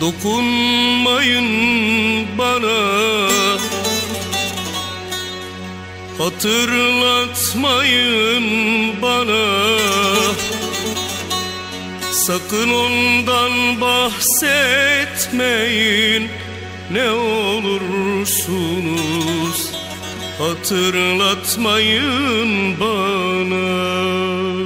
Dokunmayın bana. Hatırlatmayın bana. Sakın ondan bahsetmeyin. Ne olursunuz. Hatırlatmayın bana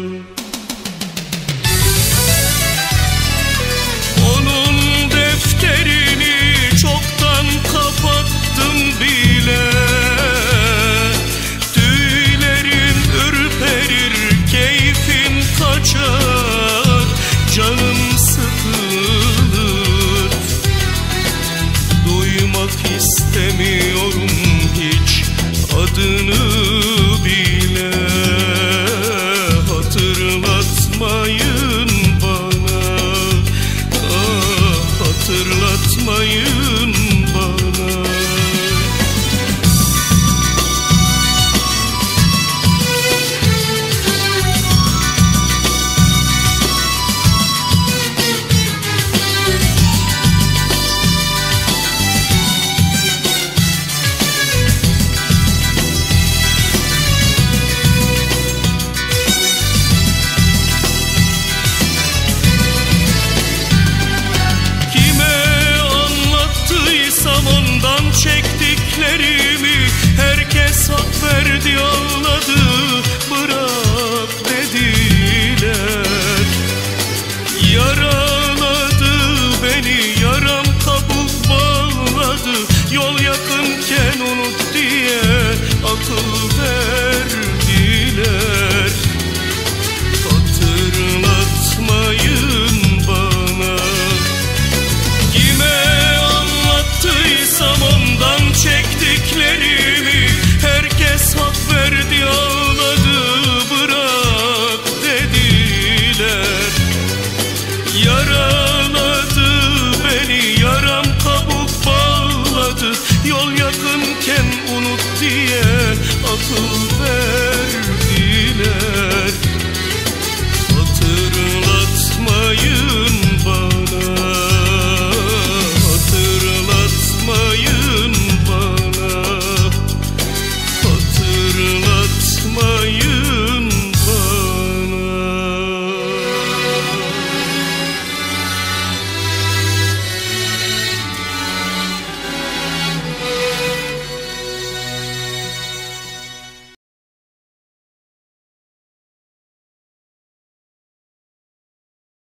Duymak istemiyorum hiç adını bile. Hatırlatmayın bana. Ah, Hatırlatmayın bana Herkes verdi anladı aşkınken unut diye akıl verdiler.